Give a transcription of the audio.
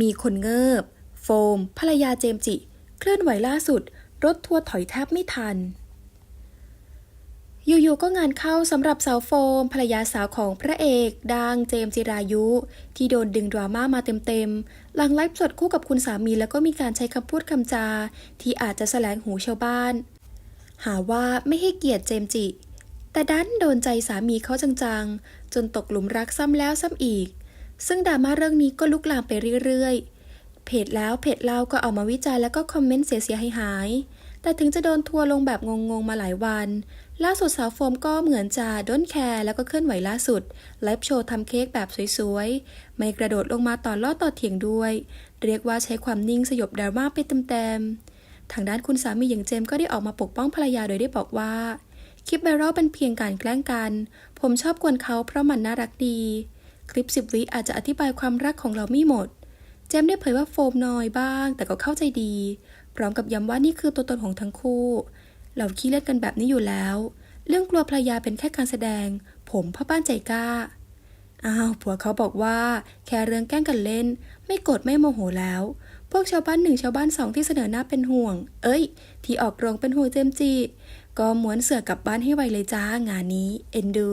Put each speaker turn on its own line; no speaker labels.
มีคนเงิบ โฟม ภรรยาเจมจิ เคลื่อนไหวล่าสุด รถทัวร์ถอยแทบไม่ทัน อยู่ๆก็งานเข้าสำหรับสาวโฟม ภรรยาสาวของพระเอกดังเจมจิรายุ ที่โดนดึงดราม่ามาเต็มๆ หลังไลฟ์สดคู่กับคุณสามีแล้วก็มีการใช้คำพูดคำจา ที่อาจจะแสลงหูชาวบ้าน หาว่าไม่ให้เกียรติเจมจิ แต่ดันโดนใจสามีเขาจังๆ จนตกหลุมรักซ้ำแล้วซ้ำอีก ซึ่งดราม่าเรื่องนี้ก็ลุกลามไปเรื่อยๆ เพจแล้วเพจเล่าก็เอามาวิจารณ์แล้วก็คอมเมนต์เสียๆหายแต่ถึงจะโดนทัวร์ลงแบบงงๆมาหลายวัน ล่าสุดสาวโฟมก็เหมือนจะด้นแคร์แล้วก็เคลื่อนไหวล่าสุดไลฟ์โชว์ทำเค้กแบบสวยๆ ไม่กระโดดลงมาต่อลอต่อเถียงด้วย เรียกว่าใช้ความนิ่งสยบดราม่าไปเต็มๆ ทางด้านคุณสามีอย่างเจมก็ได้ออกมาปกป้องภรรยาโดยได้บอกว่า คลิปไวรัลเป็นเพียงการแกล้งกัน ผมชอบกวนเขาเพราะมันน่ารักดี คลิปสิบวิอาจจะอธิบายความรักของเราไม่หมด เจมได้เผยว่าโฟมน้อยบ้าง แต่ก็เข้าใจดี พร้อมกับย้ำว่านี่คือตัวตนของทั้งคู่ เราขี้เล่นกันแบบนี้อยู่แล้ว เรื่องกลัวภรรยาเป็นแค่การแสดง ผมพ่อบ้านใจกล้า อ้าวผัวเขาบอกว่า แค่เรื่องแกล้งกันเล่น ไม่โกรธไม่โมโหแล้ว พวกชาวบ้านหนึ่งชาวบ้านสองที่เสนอหน้าเป็นห่วง เอ้ย ที่ออกโรงเป็นห่วงเจมจีก็ม้วนเสือกลับบ้านให้ไวเลยจ้างานนี้ เอ็นดู